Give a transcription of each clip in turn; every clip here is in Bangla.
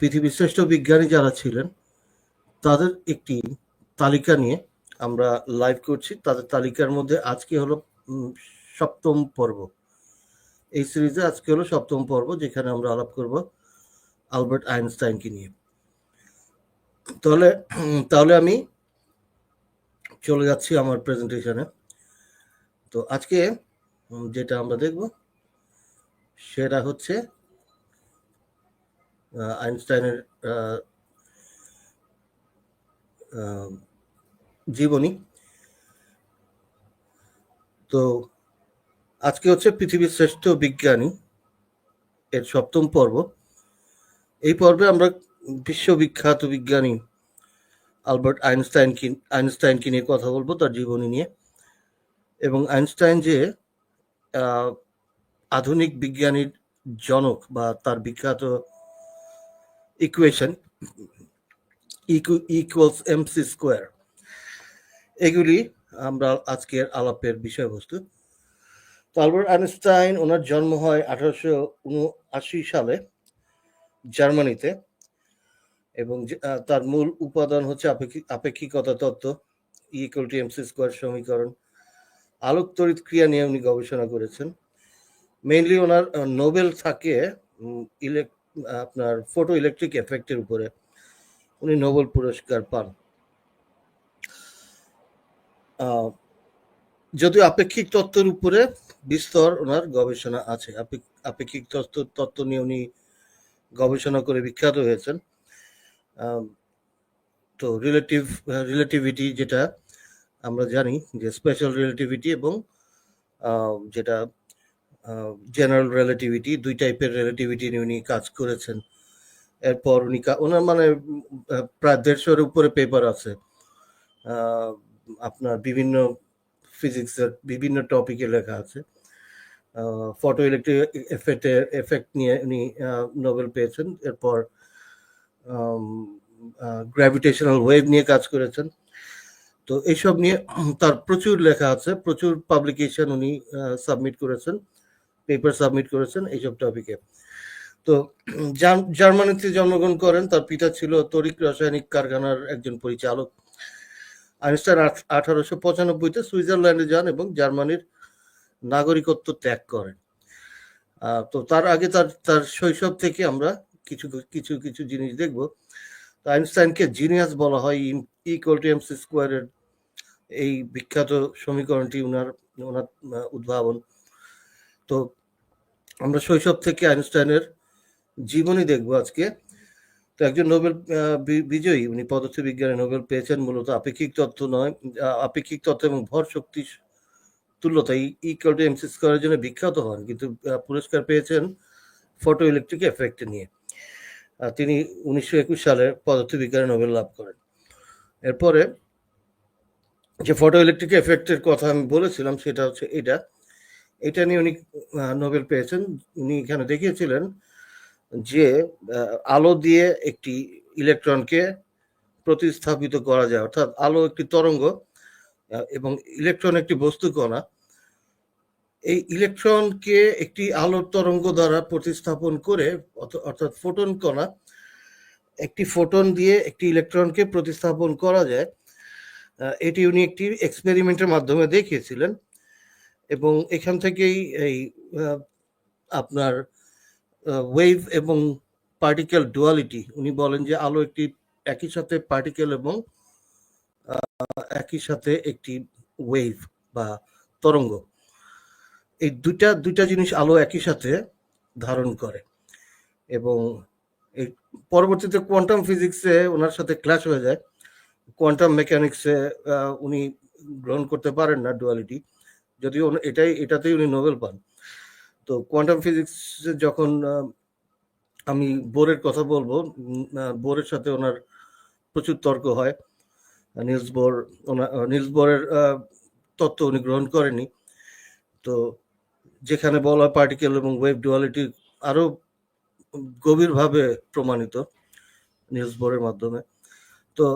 পৃথিবীর শ্রেষ্ঠ বিজ্ঞানী যারা ছিলেন, তাদের একটি তালিকা নিয়ে আমরা লাইভ করছি। তাদের তালিকার মধ্যে আজকে হলো সপ্তম পর্ব। এই সিরিজে আজকে হলো সপ্তম পর্ব, যেখানে আমরা আলাপ করব আলবার্ট আইনস্টাইনকে নিয়ে। তাহলে তাহলে আমি চলে যাচ্ছি আমার প্রেজেন্টেশনে তো আজকে যেটা আমরা দেখব, সেটা হচ্ছে আইনস্টাইনের আহ, আহ, জীবনী। তো আজকে হচ্ছে পৃথিবীর শ্রেষ্ঠ বিজ্ঞানী এর সপ্তম পর্ব। এই পর্বে আমরা বিশ্ববিখ্যাত বিজ্ঞানী আলবার্ট আইনস্টাইন আইনস্টাইনকে নিয়ে কথা বলব তার জীবনী নিয়ে। এবং আইনস্টাইন যে আধুনিক বিজ্ঞানীর জনক বা তার বিখ্যাত ইকুয়েশন ইকুয়ালস এমসি স্কোয়ার এগুলি আমরা আজকের আলাপের বিষয়বস্তু। আলবার্ট আইনস্টাইন, ওনার জন্ম হয় আঠারোশো উনআশি সালে জার্মানিতে এবং তার মূল উপাদান হচ্ছে আপেক্ষিক আপেক্ষিকতা তত্ত্ব ইকুয়াল টু এমসি স্কোয়ার সমীকরণ। আলোক তড়িৎ ক্রিয়া নিয়ে উনি গবেষণা করেছেন। মেইনলি ওনার নোবেল থাকে ইলেক আপনার ফটো ইলেকট্রিক এফেক্টের উপরে উনি নোবেল পুরস্কার পান। যদিও আপেক্ষিক তত্ত্বের উপরে বিস্তর ওনার গবেষণা আছে। আপেক- আপেক্ষিক তত্ত্ব তত্ত্ব নিয়ে উনি গবেষণা করে বিখ্যাত হয়েছেন। তো রিলেটিভ রিলেটিভিটি যেটা আমরা জানি যে স্পেশাল রিলেটিভিটি এবং যেটা জেনারেল রিলেটিভিটি দুই টাইপের রিলেটিভিটি নিয়ে উনি কাজ করেছেন। এরপর উনি ওনার মানে প্রায় দেড়শোর উপরে পেপার আছে। আপনার বিভিন্ন ফিজিক্সের বিভিন্ন টপিকে লেখা আছে। ফটো ইলেকট্রিক এফেক্টের এফেক্ট নিয়ে উনি নোবেল পেয়েছেন। এরপর গ্র্যাভিটেশনাল ওয়েভ নিয়ে কাজ করেছেন। তো এইসব নিয়ে তার প্রচুর লেখা আছে। প্রচুর পাবলিকেশন উনি সাবমিট করেছেন। পেপার সাবমিট করেছেন এইসব টপিকে তো জার্ম- জার্মানিতে জন্মগ্রহণ করেন, তার পিতা ছিল তরিক রাসায়নিক কারখানার একজন পরিচালক। আইনস্টাইন আঠারোশো পঁচানব্বইতে সুইজারল্যান্ডে যান এবং জার্মানির নাগরিকত্ব ত্যাগ করেন। তো তার আগে তার তার শৈশব থেকে আমরা কিছু কিছু কিছু জিনিস দেখব। তো আইনস্টাইনকে জিনিয়াস বলা হয় ইকুয়াল টু এমসি স্কোয়ারের এই বিখ্যাত সমীকরণটি ওনার ওনার উদ্ভাবন। তো আমরা শৈশব থেকে আইনস্টাইনের জীবনী দেখব আজকে। তো একজন নোবেল বিজয়ী, উনি পদার্থ বিজ্ঞানে নোবেল পেয়েছেন, মূলত আপেক্ষিক তত্ত্ব নয় আপেক্ষিক তত্ত্ব এবং ভর শক্তি তুল্যতা ইকুয়াল টু এমসি স্কোয়ারের জন্য বিখ্যাত হন, কিন্তু পুরস্কার পেয়েছেন ফটো ইলেকট্রিক এফেক্ট নিয়ে তিনি উনিশশো একুশ সালে পদার্থ বিজ্ঞানে নোবেল লাভ করেন। এরপরে যে ফটো ইলেকট্রিক এফেক্টের কথা আমি বলেছিলাম, সেটা হচ্ছে এটা। এটা নিয়ে উনি নোবেল পেয়েছেন। উনি এখানে দেখিয়েছিলেন যে আলো দিয়ে একটি ইলেকট্রনকে প্রতিস্থাপিত করা যায়। অর্থাৎ আলো একটি তরঙ্গ এবং ইলেকট্রন একটি বস্তু কণা। এই ইলেকট্রনকে একটি আলোর তরঙ্গ দ্বারা প্রতিস্থাপন করে অর্থাৎ ফোটন কণা, একটি ফোটন দিয়ে একটি ইলেকট্রনকে প্রতিস্থাপন করা যায়। এটি উনি একটি এক্সপেরিমেন্টের মাধ্যমে দেখিয়েছিলেন। এবং এখান থেকেই এই আপনার ওয়েভ এবং পার্টিকেল ডুয়ালিটি উনি বলেন যে আলো একটি একই সাথে পার্টিকেল এবং একই সাথে একটি ওয়েভ বা তরঙ্গ। এই দুইটা দুইটা জিনিস আলো একই সাথে ধারণ করে এবং এই পরবর্তীতে কোয়ান্টাম ফিজিক্সে ওনার সাথে ক্লাস হয়ে যায়। কোয়ান্টাম মেকানিক্সে উনি গ্রহণ করতে পারেন না ডুয়ালিটি যদিও এটাই এটাতেই উনি নোবেল পান। তো কোয়ান্টাম ফিজিক্সে যখন আমি বোরের কথা বলব বোরের সাথে ওনার প্রচুর তর্ক হয়। নিলস বোর ওনার নিলস বোরের তত্ত্ব উনি গ্রহণ করেনি তো যেখানে বলা পার্টিকেল এবং ওয়েভ ডুয়ালিটি আরও গভীরভাবে প্রমাণিত নিউজ বোর্ডের মাধ্যমে। তো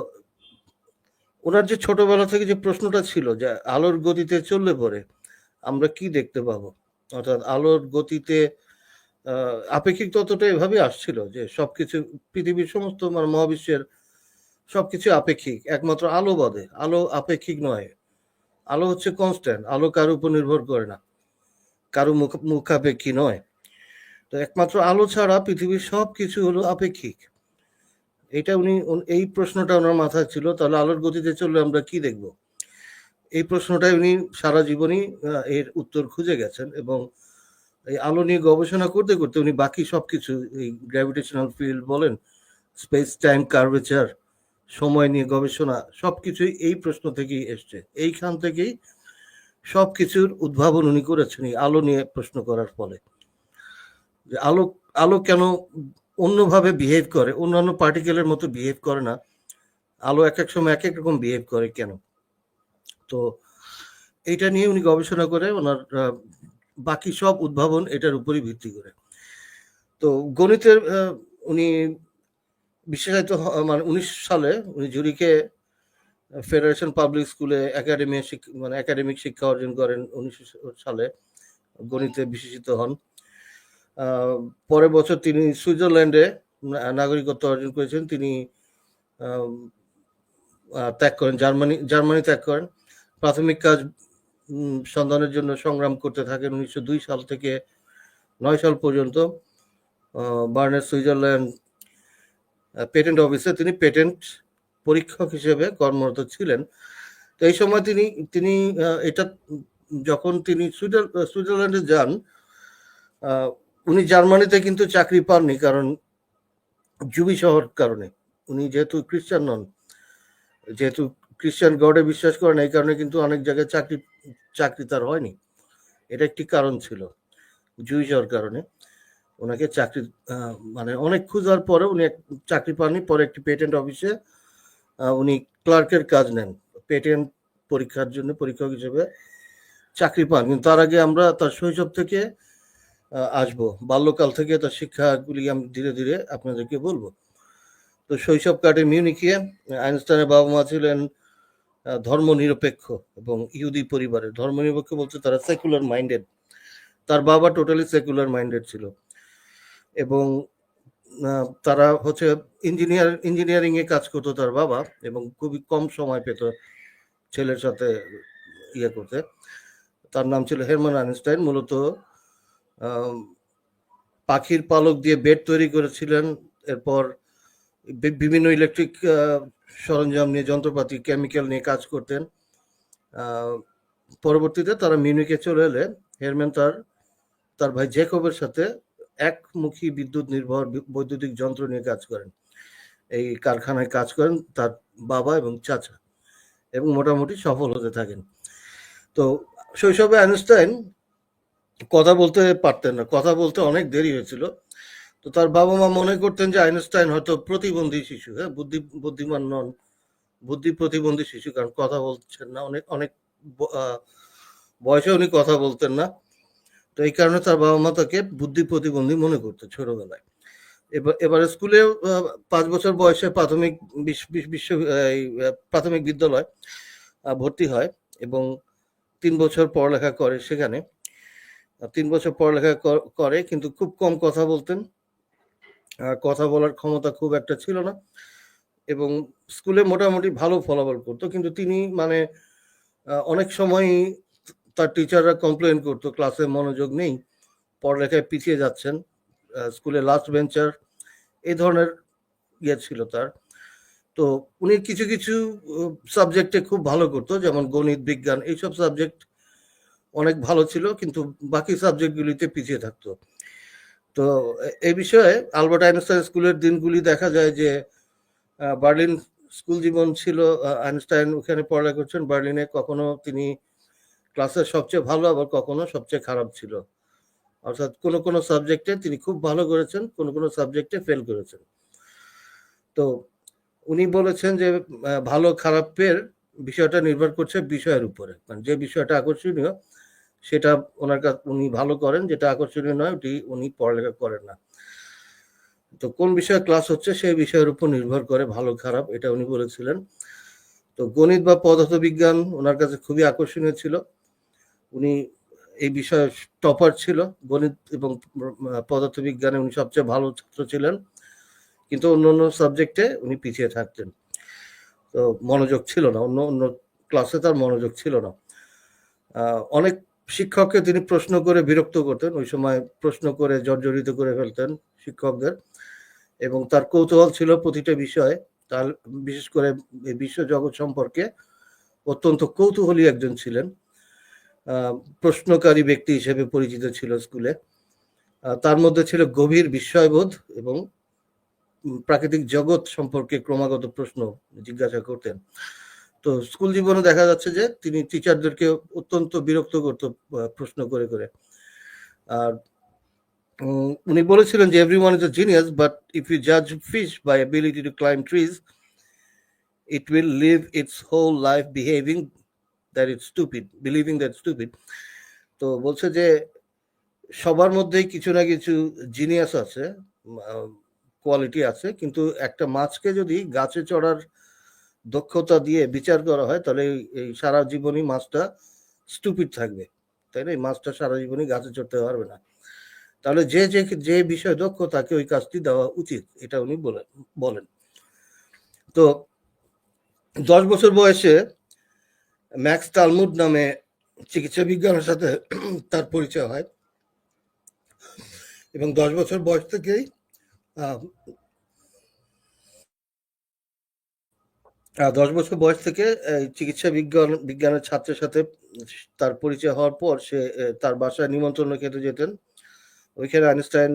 ওনার যে ছোটবেলা থেকে যে প্রশ্নটা ছিল যে আলোর গতিতে চললে পরে আমরা কি দেখতে পাবো? অর্থাৎ আলোর গতিতে আপেক্ষিক তত্ত্বটা এভাবে আসছিল যে সবকিছু, পৃথিবীর সমস্ত মানে মহাবিশ্বের সবকিছু আপেক্ষিক, একমাত্র আলো বাদে। আলো আপেক্ষিক নয়। আলো হচ্ছে কনস্ট্যান্ট আলো কার উপর নির্ভর করে না। কারও মুখ, মুখাপেক্ষী নয়। তো একমাত্র আলো ছাড়া পৃথিবীর সব কিছু হলো আপেক্ষিক। এটা উনি এই প্রশ্নটা ওনার মাথায় ছিল, তাহলে আলোর গতিতে চললে আমরা কি দেখব? এই প্রশ্নটাই উনি সারা জীবনই এর উত্তর খুঁজে গেছেন এবং এই আলো নিয়ে গবেষণা করতে করতে উনি বাকি সব কিছু এই গ্র্যাভিটেশনাল ফিল্ড বলেন স্পেস টাইম কার্ভেচার সময় নিয়ে গবেষণা সব কিছুই এই প্রশ্ন থেকেই এসছে। এইখান থেকেই সব কিছুর উদ্ভাবন উনি করেছেন, এই আলো নিয়ে প্রশ্ন করার ফলে। যে আলো আলো কেন অন্যভাবে বিহেভ করে, অন্যান্য পার্টিকেলের মতো বিহেভ করে না। আলো এক এক সময় এক এক রকম বিহেভ করে কেন? তো এইটা নিয়ে উনি গবেষণা করে, ওনার বাকি সব উদ্ভাবন এটার উপরই ভিত্তি করে। তো গণিতের উনি বিশেষায়িত মানে উনিশ সালে উনি জুরিকে ফেডারেশন পাবলিক স্কুলে একাডেমি মানে একাডেমিক শিক্ষা অর্জন করেন উনিশশো সালে, গণিতে বিশেষিত হন। পরের বছর তিনি সুইজারল্যান্ডে নাগরিকত্ব অর্জন করেছেন। তিনি ত্যাগ করেন, জার্মানি জার্মানি ত্যাগ করেন। প্রাথমিক কাজ সন্ধানের জন্য সংগ্রাম করতে থাকেন উনিশশো দুই সাল থেকে নয় সাল পর্যন্ত। বার্নের সুইজারল্যান্ড পেটেন্ট অফিসে তিনি পেটেন্ট পরীক্ষক হিসেবে কর্মরত ছিলেন। তো এই সময় তিনি তিনি এটা যখন তিনি সুইজার সুইজারল্যান্ডে যান উনি জার্মানিতে কিন্তু চাকরি পাননি কারণ জুবি শহর কারণে। উনি যেহেতু খ্রিস্টান নন, যেহেতু খ্রিস্টান গডে বিশ্বাস করেন, এই কারণে কিন্তু অনেক জায়গায় চাকরি চাকরি তার হয়নি। এটা একটি কারণ ছিল জুই হওয়ার কারণে। ওনাকে চাকরি মানে অনেক খোঁজার পরে উনি চাকরি পাননি। পরে একটি পেটেন্ট অফিসে উনি ক্লার্কের কাজ নেন। পেটেন্ট পরীক্ষার জন্য পরীক্ষক হিসেবে চাকরি পান। কিন্তু তার আগে আমরা তার শৈশব থেকে আসব। বাল্যকাল থেকে তার শিক্ষাগুলি আমি ধীরে ধীরে আপনাদেরকে বলব। তো শৈশব কাটে মিউনিকে আইনস্টাইনের বাবা মা ছিলেন ধর্মনিরপেক্ষ এবং ইহুদি পরিবারের। ধর্মনিরপেক্ষ বলতে তারা সেকুলার মাইন্ডেড তার বাবা টোটালি সেকুলার মাইন্ডেড ছিল। এবং তারা হচ্ছে ইঞ্জিনিয়ার ইঞ্জিনিয়ারিং এ কাজ করতো তার বাবা এবং খুবই কম সময় পেত ছেলের সাথে ইয়ে করতে। তার নাম ছিল হেরমান আইনস্টাইন। মূলত পাখির পালক দিয়ে বেড তৈরি করেছিলেন। এরপর বিভিন্ন ইলেকট্রিক সরঞ্জাম নিয়ে, যন্ত্রপাতি কেমিক্যাল নিয়ে কাজ করতেন। পরবর্তীতে তারা মিউনিকে চলে এলে হেরম্যান তার তার ভাই জেকবের সাথে একমুখী বিদ্যুৎ নির্ভর বৈদ্যুতিক যন্ত্র নিয়ে কাজ করেন। এই কারখানায় কাজ করেন তার বাবা এবং চাচা এবং মোটামুটি সফল হতে থাকেন। তো শৈশবে আইনস্টাইন কথা বলতে পারতেন না কথা বলতে অনেক দেরি হয়েছিল। তো তার বাবা মা মনে করতেন যে আইনস্টাইন হয়তো প্রতিবন্ধী শিশু হ্যাঁ বুদ্ধি বুদ্ধিমান নন বুদ্ধি প্রতিবন্ধী শিশু কারণ কথা বলছেন না অনেক অনেক বয়সে উনি কথা বলতেন না। তো এই কারণে তার বাবা মা তাকে বুদ্ধি প্রতিবন্ধী মনে করতো ছোটবেলায়। এবার এবারে স্কুলে পাঁচ বছর বয়সে প্রাথমিক বিশ- বিশ- বিশ্ব এই, প্রাথমিক বিদ্যালয় ভর্তি হয় এবং তিন বছর পড়ালেখা করে সেখানে। তিন বছর পড়ালেখা করে, কিন্তু খুব কম কথা বলতেন। কথা বলার ক্ষমতা খুব একটা ছিল না। এবং স্কুলে মোটামুটি ভালো ফলাফল করতো, কিন্তু তিনি মানে অনেক সময় তার টিচাররা কমপ্লেন করতো, ক্লাসে মনোযোগ নেই, পড়ালেখায় পিছিয়ে যাচ্ছেন স্কুলে লাস্ট বেঞ্চার এই ধরনের ইয়ে ছিল তার। তো উনি কিছু কিছু সাবজেক্টে খুব ভালো করতো, যেমন গণিত, বিজ্ঞান, এইসব সাবজেক্ট অনেক ভালো ছিল, কিন্তু বাকি সাবজেক্টগুলিতে পিছিয়ে থাকতো। তো এই বিষয়ে আলবার্ট আইনস্টাইন স্কুলের দিনগুলি দেখা যায় যে বার্লিন স্কুল জীবন ছিল আইনস্টাইন ওখানে পড়ালেখা করছেন। বার্লিনে কখনো তিনি ক্লাসের সবচেয়ে ভালো, আবার কখনো সবচেয়ে খারাপ ছিল। অর্থাৎ কোনো কোনো সাবজেক্টে তিনি খুব ভালো করেছেন, কোনো কোনো সাবজেক্টে ফেল করেছেন। তো উনি বলেছেন যে ভালো খারাপের বিষয়টা নির্ভর করছে বিষয়ের উপরে। মানে যে বিষয়টা আকর্ষণীয় সেটা ওনার কাছে, উনি ভালো করেন, যেটা আকর্ষণীয় নয়, ওটি উনি পড়ালেখা করেন না। তো কোন বিষয়ে ক্লাস হচ্ছে, সেই বিষয়ের উপর নির্ভর করে ভালো, খারাপ, এটা উনি বলেছিলেন। তো গণিত বা পদার্থ বিজ্ঞান ওনার কাছে খুবই আকর্ষণীয় ছিল। উনি এই বিষয়ে টপার ছিল। গণিত এবং পদার্থবিজ্ঞানে উনি সবচেয়ে ভালো ছাত্র ছিলেন। কিন্তু অন্য অন্য সাবজেক্টে উনি পিছিয়ে থাকতেন। তো মনোযোগ ছিল না, অন্য অন্য ক্লাসে তার মনোযোগ ছিল না। অনেক শিক্ষককে তিনি প্রশ্ন করে বিরক্ত করতেন। ওই সময় প্রশ্ন করে জর্জরিত করে ফেলতেন শিক্ষকদের। এবং তার কৌতূহল ছিল প্রতিটা বিষয়ে। তার বিশেষ করে বিশ্ব জগৎ সম্পর্কে অত্যন্ত কৌতূহলী একজন ছিলেন। প্রশ্নকারী ব্যক্তি হিসেবে পরিচিত ছিল স্কুলে। তার মধ্যে ছিল গভীর বিস্ময়বোধ এবং প্রাকৃতিক জগৎ সম্পর্কে ক্রমাগত প্রশ্ন জিজ্ঞাসা করতেন। তো স্কুল জীবনে দেখা যাচ্ছে যে তিনি টিচারদেরকে অত্যন্ত বিরক্ত করতো প্রশ্ন করে করে। আর উনি বলেছিলেন যে everyone is a genius but if you জাজ fish by ability to climb trees it will live its whole life behaving that it's stupid believing that stupid তো বলছে যে সবার মধ্যেই কিছু না কিছু জিনিয়াস আছে কোয়ালিটি আছে, কিন্তু একটা মাছকে যদি গাছে চড়ার দক্ষতা দিয়ে বিচার করা হয়, তাহলে এই- সারা জীবনই মাছটা স্টুপিড থাকবে। তাই না? এই মাছটা সারা জীবনই গাছে চড়তে পারবে না। তাহলে যে যে যে বিষয়ে দক্ষ, তাকে ওই কাজটি দেওয়া উচিত, এটা উনি বলেন বলেন। তো দশ বছর বয়সে ম্যাক্স তালমুড নামে চিকিৎসা বিজ্ঞানের সাথে তার পরিচয় হয়। এবং দশ বছর বয়স থেকেই দশ বছর বয়স থেকে চিকিৎসা বিজ্ঞান, বিজ্ঞানের ছাত্রের সাথে তার পরিচয় হওয়ার পর সে তার বাসায় নিমন্ত্রণ খেতে যেতেন। ওইখানে আইনস্টাইন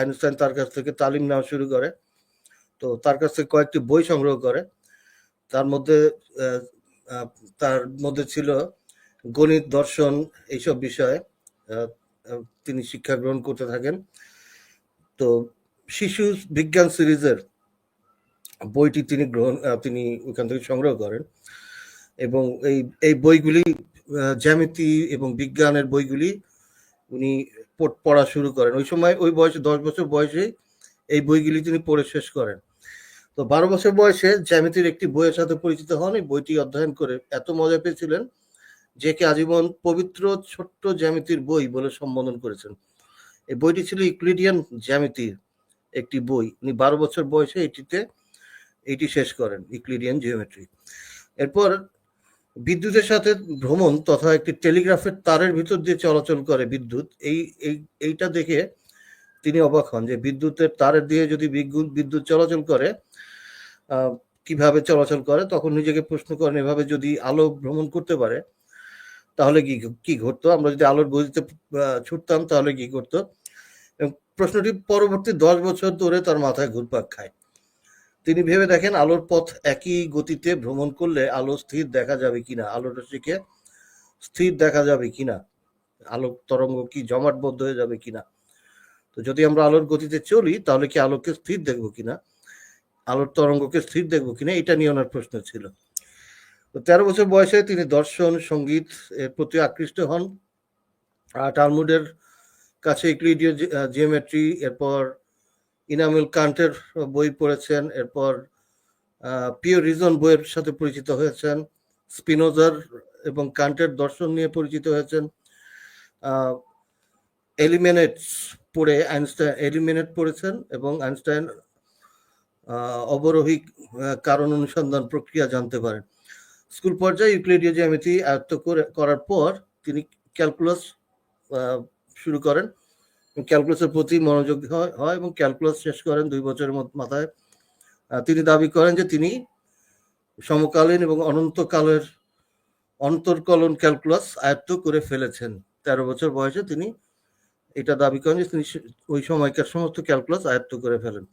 আইনস্টাইন তার কাছ থেকে তালিম নেওয়া শুরু করে। তো তার কাছ থেকে কয়েকটি বই সংগ্রহ করে। তার মধ্যে তার মধ্যে ছিল গণিত, দর্শন এইসব বিষয়ে তিনি শিক্ষা গ্রহণ করতে থাকেন। তো শিশু বিজ্ঞান সিরিজের বইটি তিনি গ্রহণ তিনি ওখান থেকে সংগ্রহ করেন। এবং এই এই বইগুলি জ্যামিতি এবং বিজ্ঞানের বইগুলি উনি পড়া শুরু করেন। ওই সময় ওই বয়সে, দশ বছর বয়সে এই বইগুলি তিনি পড়ে শেষ করেন। তো বারো বছর বয়সে জ্যামিতির একটি বইয়ের সাথে পরিচিত হন। এই বইটি অধ্যয়ন করে এত মজা পেয়েছিলেন যে কে আজীবন পবিত্র ছোট্ট জ্যামিতির বই বলে সম্বোধন করেছেন। এই বইটি ছিল ইউক্লিডিয়ান জ্যামিতির একটি বই। উনি বারো বছর বয়সে এটিতে এটি শেষ করেন ইউক্লিডিয়ান জিওমেট্রি। এরপর বিদ্যুতের সাথে ভ্রমণ তথা একটি টেলিগ্রাফের তারের ভিতর দিয়ে চলাচল করে বিদ্যুৎ, এই এই, এইটা দেখে তিনি অবাক হন যে বিদ্যুতের তারের দিয়ে যদি বিদ্যুৎ বিদ্যুৎ চলাচল করে কীভাবে চলাচল করে? তখন নিজেকে প্রশ্ন করেন, এভাবে যদি আলো ভ্রমণ করতে পারে, তাহলে কি কি ঘটতো? আমরা যদি আলোর গতিতে ছুটতাম, তাহলে কি এবং প্রশ্নটি পরবর্তী দশ বছর ধরে তার মাথায় ঘুরপাক খায়। তিনি ভেবে দেখেন আলোর পথ একই গতিতে ভ্রমণ করলে আলো স্থির দেখা যাবে কিনা? আলোর রশ্মিকে স্থির দেখা যাবে কিনা? আলোক তরঙ্গ কি জমাটবদ্ধ হয়ে যাবে কিনা? তো যদি আমরা আলোর গতিতে চলি, তাহলে কি আলোকে স্থির দেখব কিনা? আলোর তরঙ্গকে স্থির দেখব কিনা? এটা নিয়ে ওনার প্রশ্ন ছিল। তো তেরো বছর বয়সে তিনি দর্শন, সংগীত এর প্রতি আকৃষ্ট হন। আর টালমুডের কাছে ইক্লিডিও জিওমেট্রি, এরপর ইনামুল কান্টের বই পড়েছেন, এরপর পিও রিজন বইয়ের সাথে পরিচিত হয়েছেন, স্পিনোজার এবং কান্টের দর্শন নিয়ে পরিচিত হয়েছেন এলিমেনেটস পড়ে আইনস্টাইন, এলিমেনেট পড়েছেন এবং আইনস্টাইন অবরোহী কারণ অনুসন্ধান প্রক্রিয়া জানতে পারেন। স্কুল পর্যায়ে ইউক্লিডীয় জ্যামিতি আয়ত্ত করে, করার পর তিনি ক্যালকুলাস শুরু করেন। ক্যালকুলাসের প্রতি মনোযোগ হয় এবং ক্যালকুলাস শেষ করেন দুই বছরের মাথায়। তিনি দাবি করেন যে তিনি সমকালীন এবং অনন্তকালের অন্তর্কলন ক্যালকুলাস আয়ত্ত করে ফেলেছেন। তেরো বছর বয়সে তিনি এটা দাবি করেন যে তিনি ওই সময়কার সমস্ত ক্যালকুলাস আয়ত্ত করে ফেলেন।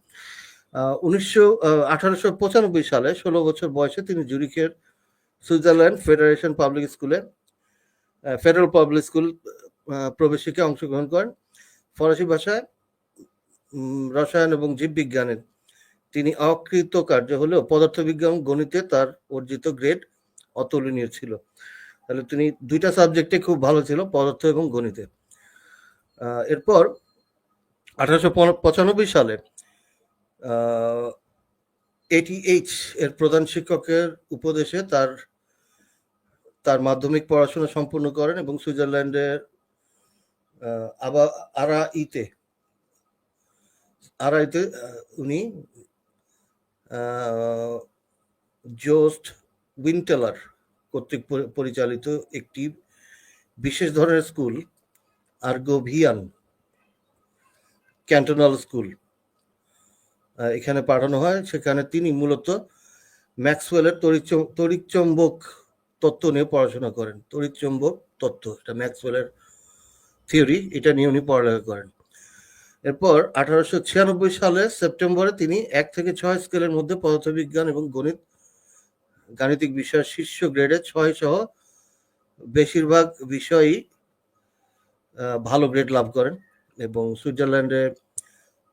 উনিশশো আঠারোশো পঁচানব্বই সালে ষোলো বছর বয়সে তিনি জুরিখের সুইজারল্যান্ড ফেডারেশন পাবলিক স্কুলে ফেডারেল পাবলিক স্কুল প্রবেশিকা অংশগ্রহণ করেন। ফরাসি ভাষায় রসায়ন এবং জীববিজ্ঞানের। তিনি অকৃতকার্য হলেও পদার্থবিজ্ঞান, গণিতে তার অর্জিত গ্রেড অতুলনীয় ছিল। তাহলে তিনি দুইটা সাবজেক্টে খুব ভালো ছিল, পদার্থ এবং গণিতে। এরপর আঠারোশো পঁচানব্বই সালে এটিএইচ এর প্রধান শিক্ষকের উপদেশে তার তার মাধ্যমিক পড়াশোনা সম্পূর্ণ করেন এবং সুইজারল্যান্ডের আবার আরা ইতে উনি জোস্ট উইনটেলার কর্তৃক পরিচালিত একটি বিশেষ ধরনের স্কুল, আর্গোভিয়ান ক্যান্টনাল স্কুল। এখানে পাঠানো হয়, সেখানে তিনি মূলত ম্যাক্সওয়েলের তড়িৎ- তড়িৎচম্বক তত্ত্ব নিয়ে পড়াশোনা করেন। তড়িৎচম্বক তত্ত্ব, এটা ম্যাক্সওয়েলের থিওরি, এটা নিয়ে উনি পড়ালেখা করেন। এরপর আঠারোশো ছিয়ানব্বই সালে সেপ্টেম্বরে তিনি এক থেকে ছয় স্কেলের মধ্যে পদার্থবিজ্ঞান এবং গণিত, গাণিতিক বিষয়ের শীর্ষ গ্রেডে ছয় সহ বেশিরভাগ বিষয়ই ভালো গ্রেড লাভ করেন এবং সুইজারল্যান্ডে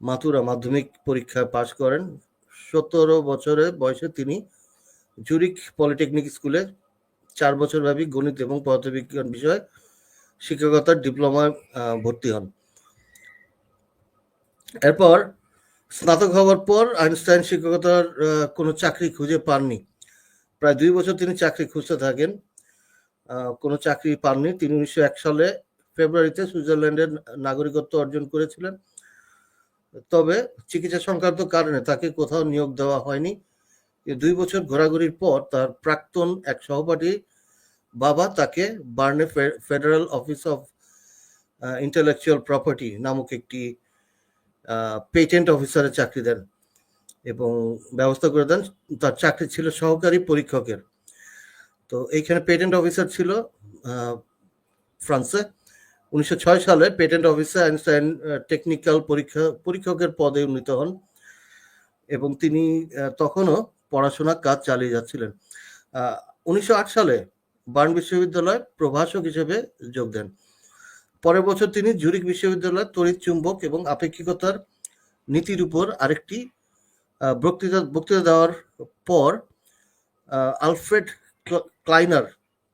মাতুরা মাধ্যমিক পরীক্ষায় পাশ করেন। সতেরো বছরের বয়সে তিনি জুরিক পলিটেকনিক স্কুলে চার বছর ব্যাপী গণিত এবং পদার্থবিজ্ঞান বিষয়ে শিক্ষকতার ডিপ্লোমায় ভর্তি হন। এরপর স্নাতক হওয়ার পর আইনস্টাইন শিক্ষকতার কোনো চাকরি খুঁজে পাননি। প্রায় দুই বছর তিনি চাকরি খুঁজতে থাকেন। কোনো চাকরি পাননি। তিনি উনিশশো এক সালে ফেব্রুয়ারিতে সুইজারল্যান্ডের নাগরিকত্ব অর্জন করেছিলেন। তবে চিকিৎসা সংক্রান্ত কারণে তাকে কোথাও নিয়োগ দেওয়া হয়নি। দুই বছর ঘোরাঘুরির পর তার প্রাক্তন এক সহপাঠী বাবা তাকে বার্নে federal office of intellectual property নামক একটি পেটেন্ট অফিসারের চাকরি দেন এবং ব্যবস্থা করে দেন। তার চাকরি ছিল সহকারী পরীক্ষকের। তো এইখানে পেটেন্ট অফিসার ছিল ফ্রান্সে। উনিশশো ছয় সালে পেটেন্ট অফিসে আইনস্টাইন টেকনিক্যাল পরীক্ষা, পরীক্ষকের পদে উন্নীত হন এবং তিনি তখনও পড়াশোনা কাজ চালিয়ে যাচ্ছিলেন। উনিশশো আট সালে বার্ন বিশ্ববিদ্যালয়ে প্রভাষক হিসেবে যোগ দেন। পরের বছর তিনি জুরিক বিশ্ববিদ্যালয়ের তড়িৎ চুম্বক এবং আপেক্ষিকতার নীতির উপর আরেকটি বক্তৃতা বক্তৃতা দেওয়ার পর আলফ্রেড ক্লাইনার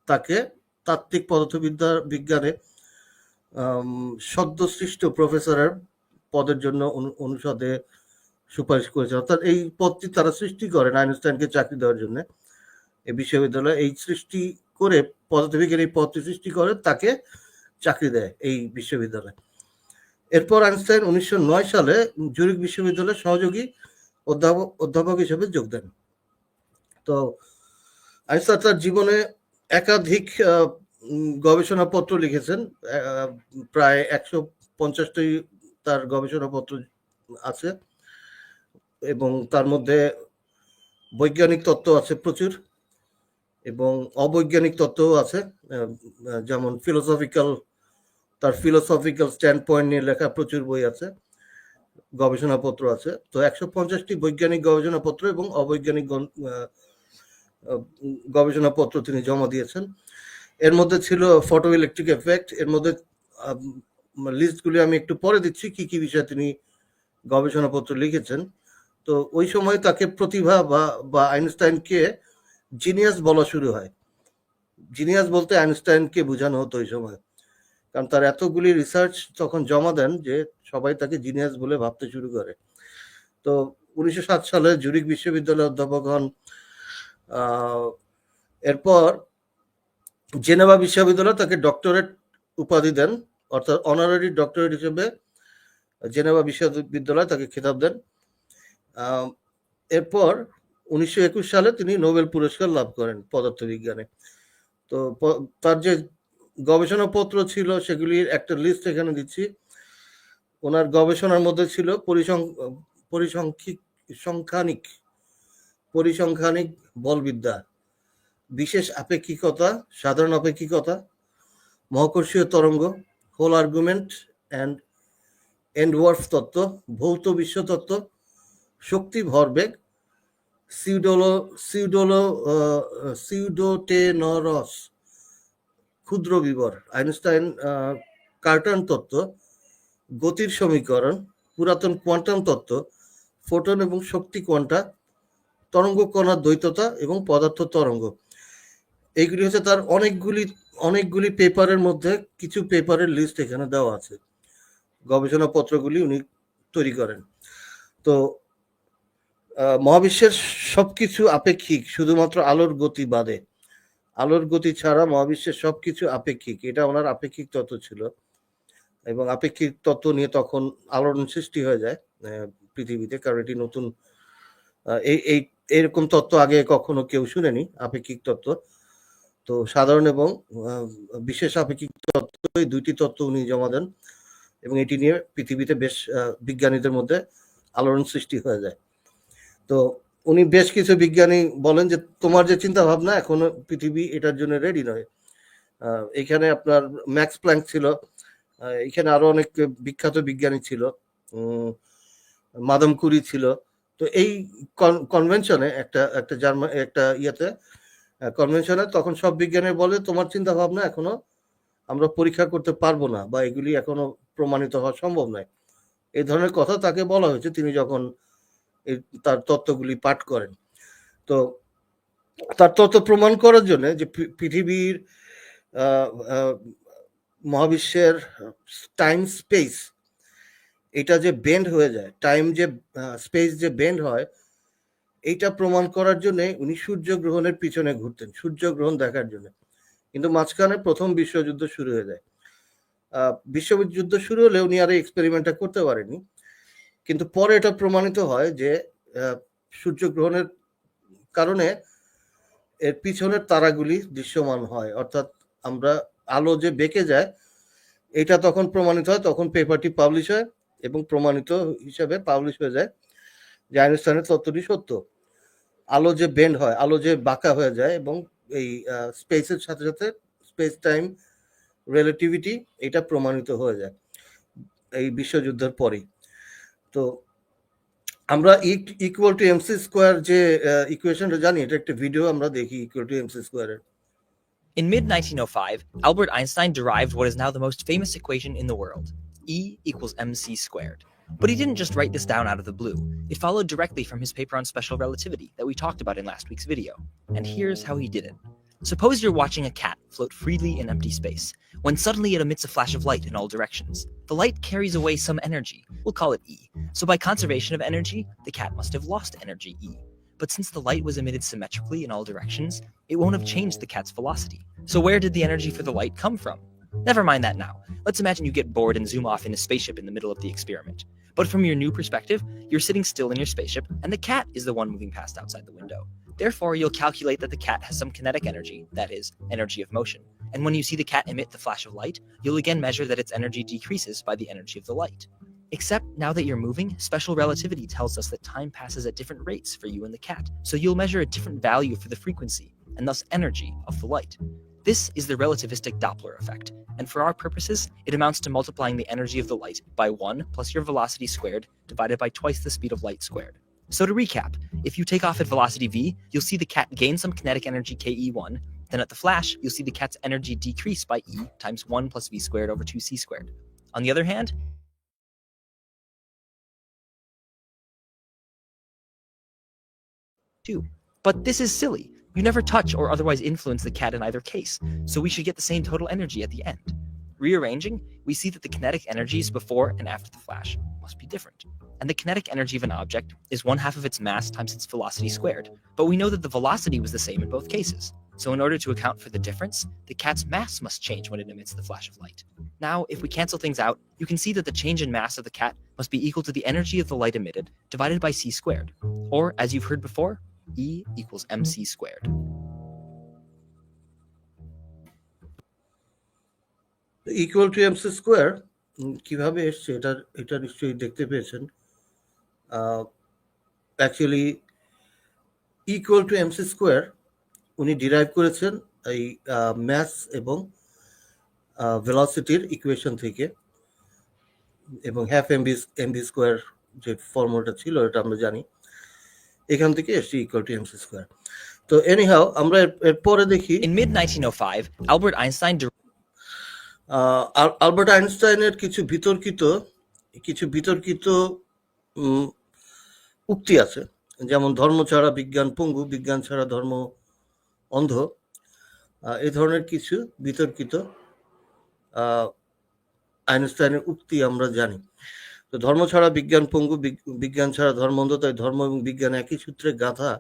তাকে তাত্ত্বিক পদার্থবিদ্যা বিজ্ঞানে সদ্যসৃষ্ট প্রফেসরের পদের জন্য অনু- অনুষদে সুপারিশ করেছে অর্থাৎ এই পদটি তারা সৃষ্টি করেন আইনস্টাইনকে চাকরি দেওয়ার জন্য। এই বিশ্ববিদ্যালয়ে এই সৃষ্টি করে পদার্থবিজ্ঞান এই পদটি সৃষ্টি করে, তাকে চাকরি দেয় এই বিশ্ববিদ্যালয়ে। এরপর আইনস্টাইন উনিশশো নয় সালে জুরিক বিশ্ববিদ্যালয়ের সহযোগী অধ্যাপক অধ্যাপক হিসেবে যোগ দেন। তো আইনস্টাইন তার জীবনে একাধিক গবেষণাপত্র লিখেছেন। প্রায় একশো পঞ্চাশটি তার গবেষণাপত্র আছে এবং তার মধ্যে বৈজ্ঞানিক তত্ত্ব আছে প্রচুর। এবং অবৈজ্ঞানিক তত্ত্বও আছে যেমন ফিলোসফিক্যাল তার ফিলোসফিক্যাল স্ট্যান্ড পয়েন্ট নিয়ে লেখা প্রচুর বই আছে, গবেষণাপত্র আছে। তো একশো পঞ্চাশটি বৈজ্ঞানিক গবেষণাপত্র এবং অবৈজ্ঞানিক গবেষণাপত্র তিনি জমা দিয়েছেন। এর মধ্যে ছিল ফটো ইলেকট্রিক এফেক্ট এর মধ্যে লিস্টগুলি আমি একটু পরে দিচ্ছি, কি কি বিষয়ে তিনি গবেষণাপত্র লিখেছেন। তো ওই সময় তাকে প্রতিভা বা বা আইনস্টাইনকে জিনিয়াস বলা শুরু হয়। জিনিয়াস বলতে আইনস্টাইনকে বোঝানো হতো ওই সময়। কারণ তার এতগুলি রিসার্চ তখন জমা দেন যে সবাই তাকে জিনিয়াস বলে ভাবতে শুরু করে। তো উনিশশো সাত সালে জুরিক বিশ্ববিদ্যালয়ের অধ্যাপক হন এরপর জেনেভা বিশ্ববিদ্যালয় তাকে ডক্টরেট উপাধি দেন, অর্থাৎ অনারারি ডক্টরেট হিসেবে জেনেভা বিশ্ববিদ্যালয় তাকে খেতাব দেন। এরপর উনিশশো একুশ সালে তিনি নোবেল পুরস্কার লাভ করেন পদার্থবিজ্ঞানে। তো তার যে গবেষণাপত্র ছিল সেগুলির একটা লিস্ট এখানে দিচ্ছি। ওনার গবেষণার মধ্যে ছিল পরিসং, পরিসংখ্যিক সংখ্যানিক পরিসংখ্যানিক বলবিদ্যা, বিশেষ আপেক্ষিকতা, সাধারণ আপেক্ষিকতা, মহাকর্ষীয় তরঙ্গ হোল আর্গুমেন্ট অ্যান্ড এন্ডওয়ার্ফ তত্ত্ব, ভৌত বিশ্ব তত্ত্ব, শক্তি ভরবেগ সিউডোলো সিউডোলো সিউডোটেনরস ক্ষুদ্র বিবর আইনস্টাইন আহ, কার্টান তত্ত্ব গতির সমীকরণ পুরাতন কোয়ান্টাম তত্ত্ব ফোটন এবং শক্তি কোয়ান্টা তরঙ্গ কণার দ্বৈততা এবং পদার্থ তরঙ্গ। এইগুলি হচ্ছে তার অনেকগুলি অনেকগুলি পেপারের মধ্যে কিছু পেপারের লিস্ট এখানে দেওয়া আছে। গবেষণাপত্রগুলি উনি তৈরি করেন। তো মহাবিশ্বের সবকিছু আপেক্ষিক, শুধুমাত্র আলোর গতি বাদে। আলোর গতি ছাড়া মহাবিশ্বের সবকিছু আপেক্ষিক। এটা ওনার আপেক্ষিক তত্ত্ব ছিল। এবং আপেক্ষিক তত্ত্ব নিয়ে তখন আলোড়ন সৃষ্টি হয়ে যায় পৃথিবীতে। কারণ এটি নতুন এই এই, এরকম তত্ত্ব আগে কখনো কেউ শুনেনি, আপেক্ষিক তত্ত্ব। তো সাধারণ এবং বিশেষ আপেক্ষিক তত্ত্ব এই দুইটি তত্ত্ব উনি জমা দেন। এবং এটি নিয়ে পৃথিবীতে বেশ বিজ্ঞানীদের মধ্যে আলোড়ন সৃষ্টি হয়ে যায়। তো উনি বেশ কিছু বিজ্ঞানী বলেন যে তোমার যে চিন্তা ভাবনা এখনও পৃথিবী এটার জন্য রেডি নয়। এখানে আপনার ম্যাক্স প্ল্যাঙ্ক ছিল। এখানে আরও অনেক বিখ্যাত বিজ্ঞানী ছিল। মাদাম কুরি ছিল। তো এই কনভেনশনে একটা একটা জার্মান, একটা ইয়েতে কনভেনশনে তখন সব বিজ্ঞানী বলে, তোমার চিন্তা ভাবনা এখনও আমরা পরীক্ষা করতে পারব না বা এগুলি এখনও প্রমাণিত হওয়া সম্ভব নয়। এই ধরনের কথা তাকে বলা হয়েছে। তিনি যখন তার তত্ত্বগুলি পাঠ করেন। তো তার তত্ত্ব প্রমাণ করার জন্য যে পৃথিবীর মহাবিশ্বের টাইম স্পেস এটা যে বেন্ড হয়ে যায় টাইম যে স্পেস যে বেন্ড হয়, এইটা প্রমাণ করার জন্য উনি সূর্যগ্রহণের পিছনে ঘুরতেন, সূর্যগ্রহণ দেখার জন্য। কিন্তু মাঝখানে প্রথম বিশ্বযুদ্ধ শুরু হয়ে যায়। বিশ্বযুদ্ধ শুরু হলে উনি আর এই এক্সপেরিমেন্টটা করতে পারেনি কিন্তু পরে এটা প্রমাণিত হয় যে সূর্যগ্রহণের কারণে এর পিছনের তারাগুলি দৃশ্যমান হয়। অর্থাৎ আমরা আলো যে বেঁকে যায়, এটা তখন প্রমাণিত হয়, তখন পেপারটি পাবলিশ হয় এবং প্রমাণিত হিসাবে পাবলিশ হয়ে যায় যে আইনস্টাইনের তত্ত্বটি সত্য। আলো যে বেন্ড হয়, আলো যে বাঁকা হয়ে যায় এবং এই স্পেসের সাথে সাথে স্পেস টাইম রিলেটিভিটি এটা প্রমাণিত হয়ে যায় এই বিশ্বযুদ্ধের পরেই। তো আমরা ইকুয়াল টু এমসি স্কোয়ার যে ইকুয়েশনটা জানি এটা একটা ভিডিও আমরা দেখি ইকুয়াল টু এমসি স্কোয়ারের In mid 1905, Albert Einstein derived what is now the most famous equation in the world E equals mc squared. But he didn't just write this down out of the blue. It followed directly from his paper on special relativity that we talked about in last week's video. And here's how he did it. Suppose you're watching a cat float freely in empty space, when suddenly it emits a flash of light in all directions. The light carries away some energy. We'll call it E. So, by conservation of energy, the cat must have lost energy E. But since the light was emitted symmetrically in all directions, it won't have changed the cat's velocity. So, where did the energy for the light come from? Never mind that now. Let's imagine you get bored and zoom off in a spaceship in the middle of the experiment. But from your new perspective, you're sitting still in your spaceship, and the cat is the one moving past outside the window. Therefore, you'll calculate that the cat has some kinetic energy, that is, energy of motion. And when you see the cat emit the flash of light, you'll again measure that its energy decreases by the energy of the light. Except now that you're moving, special relativity tells us that time passes at different rates for you and the cat, so you'll measure a different value for the frequency, and thus energy, of the light. This is the relativistic Doppler effect, and for our purposes, it amounts to multiplying the energy of the light by 1 plus your velocity squared divided by twice the speed of light squared. So to recap, if you take off at velocity v, you'll see the cat gain some kinetic energy ke1, then at the flash, you'll see the cat's energy decrease by e times 1 plus v squared over 2c squared. On the other hand, two. But this is silly. You never touch or otherwise influence the cat in either case, so we should get the same total energy at the end. Rearranging, we see that the kinetic energies before and after the flash must be different And the kinetic energy of an object is one half of its mass times its velocity squared. But we know that the velocity was the same in both cases. So, in order to account for the difference, the cat's mass must change when it emits the flash of light. Now, if we cancel things out, you can see that the change in mass of the cat must be equal to the energy of the light emitted divided by c squared. Or, as you've heard before, E equals mc squared. Equal to MC square কিভাবে এসছে এটা এটা নিশ্চয়ই দেখতে পেয়েছেন actually equal to MC square উনি ডিরাইভ করেছেন এই ম্যাথ এবং ভেলোসিটির ইকুয়েশন থেকে এবং হ্যাফ এমবি এমবি স্কোয়ার যে ফর্মুলাটা ছিল এটা আমরা জানি। এখান থেকে এসছে equal to M C square তো এনিহাও আমরা এর- এরপরে দেখি। In mid 1905, Albert Einstein der- uh, Al- Albert আইনস্টাইনের কিছু বিতর্কিত কিছু বিতর্কিত উক্তি আছে। যেমন ধর্ম ছাড়া বিজ্ঞান পঙ্গু, বিজ্ঞান ছাড়া ধর্ম অন্ধ। এই ধরনের কিছু বিতর্কিত আইনস্টাইনের উক্তি আমরা জানি। তো ধর্ম ছাড়া বিজ্ঞান পঙ্গু বিজ্ঞান ছাড়া ধর্ম অন্ধ, তাই ধর্ম এবং বিজ্ঞান একই সূত্রে গাথা।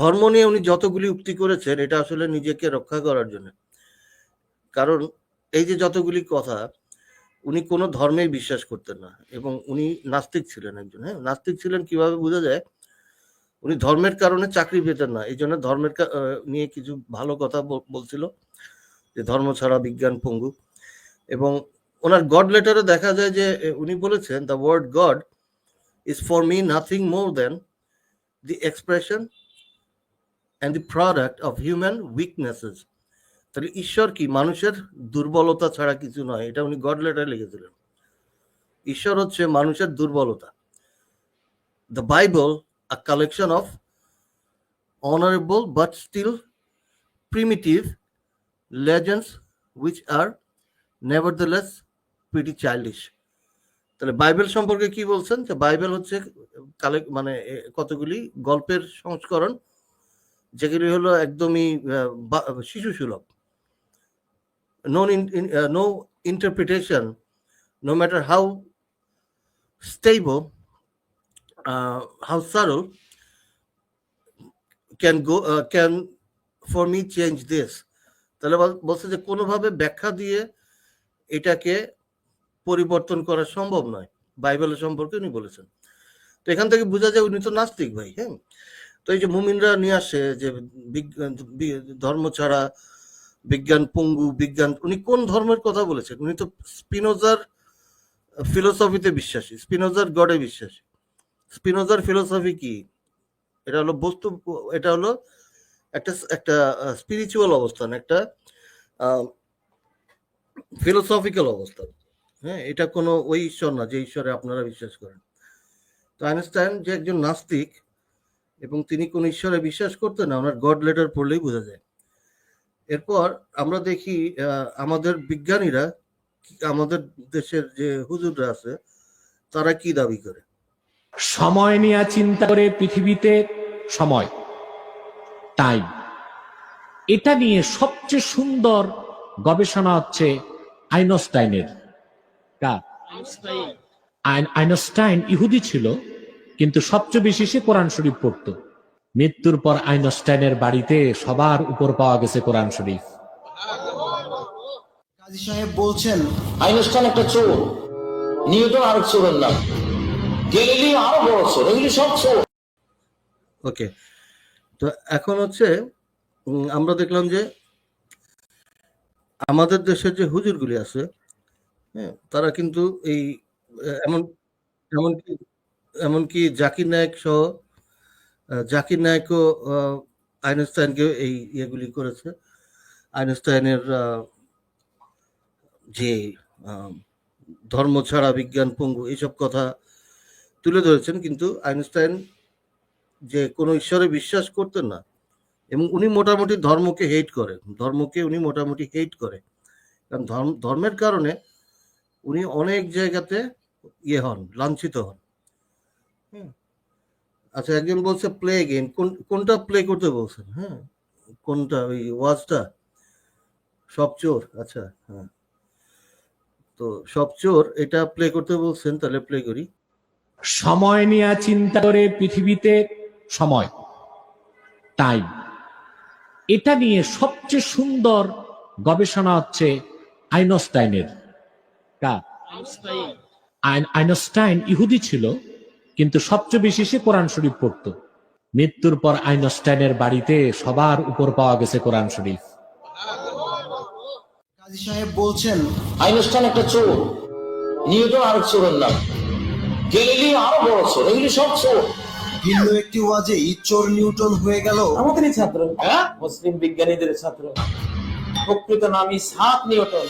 ধর্ম নিয়ে উনি যতগুলি উক্তি করেছেন, এটা আসলে নিজেকে রক্ষা করার জন্য। কারণ এই যে যতগুলি কথা উনি কোনো ধর্মেই বিশ্বাস করতেন না এবং উনি নাস্তিক ছিলেন একজন। হ্যাঁ নাস্তিক ছিলেন কীভাবে বোঝা যায়? উনি ধর্মের কারণে চাকরি পেতেন না। এই জন্য ধর্মের নিয়ে কিছু ভালো কথা বল- বলছিল যে ধর্ম ছাড়া বিজ্ঞান পঙ্গু। এবং ওনার গড লেটারে দেখা যায় যে উনি বলেছেন the word God is for me nothing more than the expression and the product of human weaknesses তাহলে ঈশ্বর কি? মানুষের দুর্বলতা ছাড়া কিছু নয়। এটা উনি গড লেটারে লিখেছিলেন। ঈশ্বর হচ্ছে মানুষের দুর্বলতা। The Bible a collection of honourable but still primitive legends which are nevertheless pretty childish তাহলে বাইবেল সম্পর্কে কি বলছেন? যে বাইবেল হচ্ছে কালেক্ট মানে কতগুলি গল্পের সংস্করণ, যেগুলি হলো একদমই শিশু সুলভ no in, uh, no interpretation no matter how stable uh, how subtle can go uh, can for me change this. তাহলে বল- বলছে যে কোনোভাবে ব্যাখ্যা দিয়ে এটাকে পরিবর্তন করা সম্ভব নয়। বাইবেলের সম্পর্কে উনি বলেছেন। তো এখান থেকে বোঝা যায় উনি তো নাস্তিক ভাই হ্যাঁ? তো এই যে মুমিনরা নিয়ে আসে যে ধর্ম ছাড়া বিজ্ঞান, পঙ্গু বিজ্ঞান, উনি কোন ধর্মের কথা বলেছেন? উনি তো স্পিনোজার ফিলোসফিতে বিশ্বাসী, স্পিনোজার গডে বিশ্বাসী। স্পিনোজার ফিলোসফি কি? এটা হলো বস্তু, এটা হলো একটা একটা স্পিরিচুয়াল অবস্থান, একটা ফিলোসফিক্যাল অবস্থান। হ্যাঁ এটা কোনো ওই ঈশ্বর না, যে ঈশ্বরে আপনারা বিশ্বাস করেন। তো আইনস্টাইন যে একজন নাস্তিক এবং তিনি কোন ঈশ্বরে বিশ্বাস করতেন না, ওনার গড লেটার পড়লেই বোঝা যায়। এরপর আমরা দেখি আহ, আমাদের বিজ্ঞানীরা আমাদের দেশের যে হুজুররা আছে তারা কি দাবি করে? সময় নিয়ে চিন্তা করে পৃথিবীতে সময় টাইম এটা নিয়ে সবচেয়ে সুন্দর গবেষণা হচ্ছে আইনস্টাইনের। কার? আইনস্টাইন ইহুদি ছিল কিন্তু সবচেয়ে বেশি সে কোরআন শরীফ পড়তো। মৃত্যুর পর আইনস্টাইনের বাড়িতে সবার উপর পাওয়া গেছে কোরআন শরীফ। কাজী সাহেব বলছেন আইনস্টাইন একটা চোর নিউটন আরেক চোরের নাম। গ্যালিলিও আরও বড় চোর এগুলি সব চোর। ওকে তো এখন হচ্ছে উম, আমরা দেখলাম যে আমাদের দেশের যে হুজুরগুলি আছে হ্যাঁ তারা কিন্তু এই এমন এমনকি এমনকি জাকির নায়ক সহ জাকির নায়কও আইনস্টাইনকে এই ইয়েগুলি করেছে। আইনস্টাইনের যে ধর্ম ছাড়া বিজ্ঞান, পঙ্গু এইসব কথা তুলে ধরেছেন, কিন্তু আইনস্টাইন যে কোনো ঈশ্বরে বিশ্বাস করতেন না, এবং উনি মোটামুটি ধর্মকে হেট করে ধর্মকে উনি মোটামুটি হেট করে। কারণ ধর্ম, ধর্মের কারণে উনি অনেক জায়গাতে ইয়ে হন, লাঞ্ছিত হন। হুম। আচ্ছা একজন বলছে প্লে গেম কোন কোনটা প্লে করতে বলছেন? হ্যাঁ কোনটা? ওই ওয়াজটা সব চোর? আচ্ছা হ্যাঁ। তো সব চোর এটা প্লে করতে বলছেন তাহলে প্লে করি। সময় নিয়ে চিন্তা করে পৃথিবীতে সময় টাইম এটা নিয়ে সবচেয়ে সুন্দর গবেষণা হচ্ছে আইনস্টাইনের। কার? আইনস্টাইন ইহুদি ছিল। কিন্তু সবচেয়ে বেশি সে কোরআন শরীফ পড়তো। মৃত্যুর পর আইনস্টাইনের বাড়িতে সবার উপর পাওয়া গেছে কোরআন শরীফ। কাজী সাহেব বলছেন আইনস্টাইন একটা চোর নিউটন আরেক চোরের নাম। গ্যালিলিও আরও বড় চোর এগুলি সব চোর। ভিন্ন একটি ওয়াজে চোর নিউটন হয়ে গেল। আমাদেরই ছাত্র। মুসলিম বিজ্ঞানীদের ছাত্র। প্রকৃত নাম ইসহাক নিউটন।